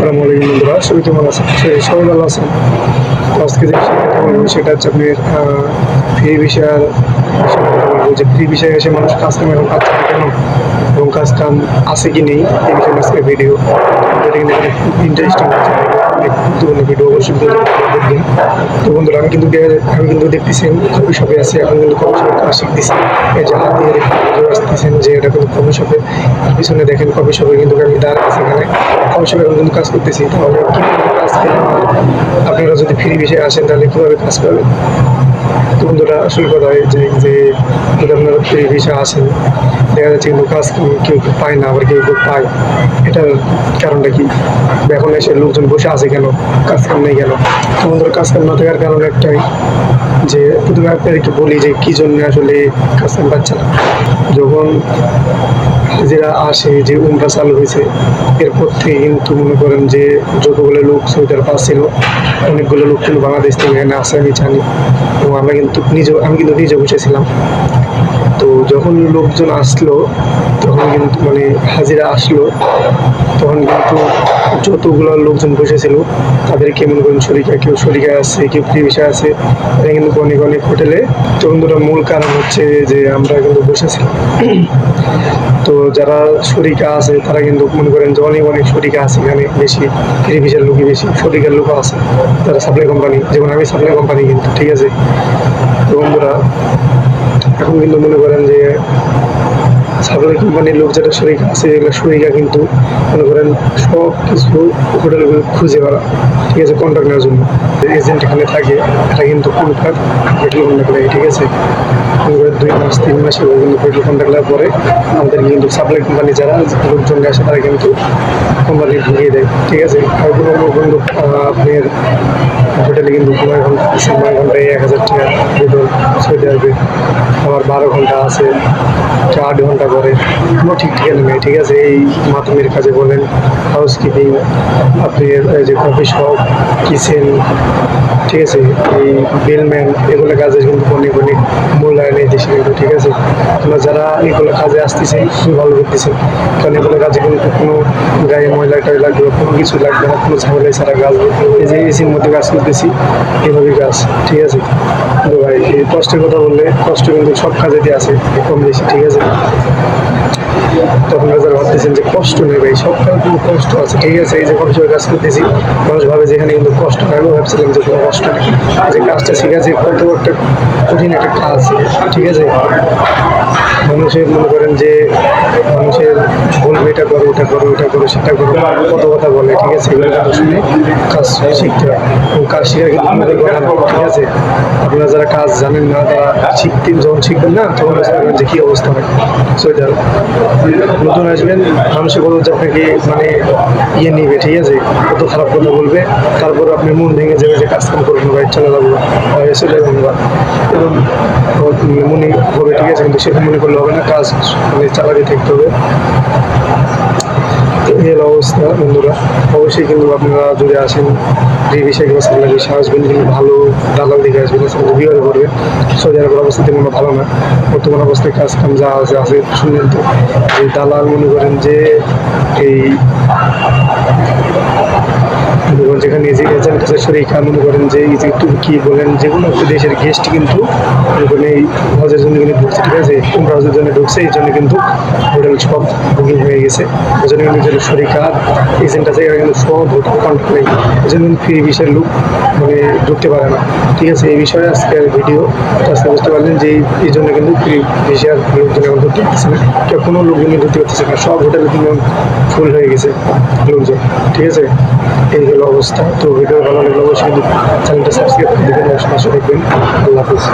আসসালামু আলাইকুম বন্ধুরা, সবাই কেমন আছেন? সবাই ভালো আছেন? তো আজকে যে বিষয়টা বলব, সেটা হচ্ছে আপনার ফ্রি বলব যে ফ্রি বিষয়ে এসে মানুষ কাজ কাম এখন পাচ্ছে না কেন? এবং কাজ কাম আছে কি নেই? এই বিষয়ে আজকে ভিডিও ইন্টারেস্টিং হচ্ছে। গুরুত্বপূর্ণ ভিডিও অবশ্যই দেখবেন তো বন্ধুরা, আমি কিন্তু আমি কিন্তু দেখতেছি কফি শপে আছি, এখন কিন্তু কফি শপে কাজ শিখতেছি এই হাত দিয়ে আসতেছেন যে এটা কিন্তু কফি শপে। পিছনে দেখেন কফি শপে কিন্তু আমি দাঁড়া আছি এখানে। কফি শপে এখন কিন্তু কাজ করতেছি। তাহলে কীভাবে কাজ পেলে আপনারা যদি ফ্রি বিষয়ে আসেন, তাহলে কীভাবে কাজ পাবেন বন্ধুরা আসল কথা যে যে আপনারা বিষয়ে আসেন দেখা যাচ্ছে কিন্তু কাজ কেউ কেউ পায় না, আবার কেউ কেউ পায়। এটার কারণটা কি? এখন এসে লোকজন বসে আছে কেন? কাজ কাম নেই তো বন্ধুরা কাজ কাম না থাকার কারণ একটাই যে, প্রথমে আপনাদেরকে বলি যে, কি জন্য আসলে কাজ কাম পাচ্ছে না? যখন যারা আসে যে উমরা চালু হয়েছে, এরপর থেকে কিন্তু মনে করেন যে যতগুলো লোক সৌদির পাস ছিল অনেকগুলো লোক কিন্তু বাংলাদেশ থেকে এখানে আসে, আমি জানি। এবং আমরা কিন্তু নিজে আমি কিন্তু নিজে বসেছিলাম। তো যখন লোকজন আসলো, তখন কিন্তু মানে হাজিরা আসলো, তখন কিন্তু যতগুলো লোকজন বসেছিল তাদেরকে মনে করেন শরিকা, কেউ শরিকা আছে, কেউ বিষয় আছে এটা কিন্তু অনেক অনেক হোটেলে। তো বন্ধুরা, মূল কারণ হচ্ছে যে আমরা কিন্তু বসেছিলাম। তো যারা শরিকা আছে, তারা কিন্তু মনে করেন যে অনেক অনেক শরিকা আছে এখানে, বেশি বিষয়ের লোকই বেশি, শরিকার লোক আছে, তারা সাপ্লাই কোম্পানি যেমন আমি সাপ্লাই কোম্পানি কিন্তু, ঠিক আছে? তো বন্ধুরা, এখন কিন্তু মনে করেন যে সাপ্লাই কোম্পানির লোক যারা শরিকা আছে, এগুলো শরিকা কিন্তু মনে করেন সব কিছু হোটেলগুলো খুঁজে বেড়া। ঠিক আছে কন্ট্যাক্ট নেওয়ার জন্য। এজেন্ট এখানে থাকে এটা কিন্তু কন্ট্যাক্ট পেট্রোল কন্ট্যাক্ট লাগে ঠিক আছে? দুই মাস, তিন মাস এভাবে কিন্তু পেট্রোল কন্ট্যাক্ট লাগার পরে আমাদের কিন্তু সাপ্লাই কোম্পানি যারা লোকজন আসে, তারা কিন্তু কোম্পানি ঢুকিয়ে দেয়, ঠিক আছে? আর কোনো কোনো আপনার হোটেলে কিন্তু নয় ঘণ্টা নয় ঘন্টায় এক হাজার টাকা বেতন সৌদি আরবে আবার বারো ঘণ্টা আছে আট ঘণ্টা করে কোনো ঠিক ঠিকানা নেই, ঠিক আছে? এই মাধ্যমের কাজে বলেন হাউস কিপিং আপনি যে কফি শপ কিচেন ঠিক আছে? এই বিলম্যান এগুলো কাজে কিন্তু অনেক অনেক মূল্যায়ন এই দেশে কিন্তু, ঠিক আছে? যারা এগুলো কাজে আসতেছে, খুবই ভালো করতেছে, কারণ এগুলো কাজে কিন্তু কোনো ময়লা টয়লা কোনো কিছু লাগবে না, কোনো ঝামেলা ছাড়া গাছ এই যে এসির মধ্যে গাছ করতেছি এভাবেই গাছ ঠিক আছে? কিন্তু ভাই, এই কষ্টের কথা বললে, কষ্ট কিন্তু সব কাজেতে আছে, কম বেশি, ঠিক আছে? তখন যারা ভাবতেছেন যে কষ্ট নেই ভাই, সব কাজ কিন্তু কষ্ট আছে, ঠিক আছে? এই যে কষ্ট কাজ করতেছি, মানুষ ভাবে যে এখানে কিন্তু কষ্ট হয় আমিও ভাবছিলাম যে কষ্ট নেই। যে কাজটা শিখেছি কত একটা কঠিন একটা কাজ, ঠিক আছে? মানুষের মনে করেন যে মানুষের বলবে এটা করো ওটা করো ওটা করো, সেটা করো, কত কথা বলে, ঠিক আছে? এগুলো কথা শুনে কাজ শিখতে হয়। এবং কাজ শেখা কিন্তু না ঠিক আছে, আপনারা যারা কাজ জানেন না তারা শিখতে যখন শিখবেন না, তখন বুঝতে যে কী অবস্থা হয়। সোয়েটার নতুন আসবেন মানুষের কথা হচ্ছে আপনাকে মানে ইয়ে নিবে, ঠিক আছে? কত খারাপ কথা বলবে, তারপর আপনি মন ভেঙে যাবে যে কাজ কাম করবেন বাইক চলে যাব বা এবং মনে হবে, ঠিক আছে, কিন্তু সেটা মনে করলে হবে না, কাজ মানে চালাতে থাকতে হবে। এই অবস্থা বন্ধুরা। অবশ্যই কিন্তু আপনারা যদি আসেন, এই বিষয়ে কিংবা সামনে বিষয়ে আসবেন কিন্তু ভালো দালাল দিকে আসবেন সামনে বিয়ে করবেন সৌদি আরবের অবস্থা তেমন ভালো না। বর্তমান অবস্থায় কাজ কাম যা আছে আছে শুনলেন তো। যে দালাল মনে করেন যে এই যেখানে যে এজেন্ট আছে শরীর মনে করেন যে এই যে তুর্কি বলেন যে কোনো একটা দেশের গেস্ট কিন্তু করেন এই হজের জন্য কিন্তু ঢুকছে, ঠিক আছে? উমরা হজের জন্য ঢুকছে, এই জন্য কিন্তু হোটেল সব বুকিং হয়ে গেছে। ওই জন্য কিন্তু যে শরিকা এজেন্ট আছে এরা কিন্তু সব হোটেল কন্ট্যাক্ট নেই। ওই জন্য ফ্রি বিষয়ের লোক মানে ঢুকতে পারে না। ঠিক আছে, এই বিষয়ে আজকের ভিডিও আজকে বুঝতে পারলেন যে এই- জন্য কিন্তু ফ্রি বিষয়ের লোকজন এখন ঢুকতে পারতেছে না। কোনো লোকজন ঢুকতে পারতেছে না। সব হোটেলে কিন্তু ফুল হয়ে গেছে লোকজন। ঠিক আছে? এই হলো অবস্থা। তো ভিডিও ভালো লাগলে অবশ্যই চ্যানেলটা সাবস্ক্রাইব করে দেবেন পাশে দেখবেন। আল্লাহ হাফিজ।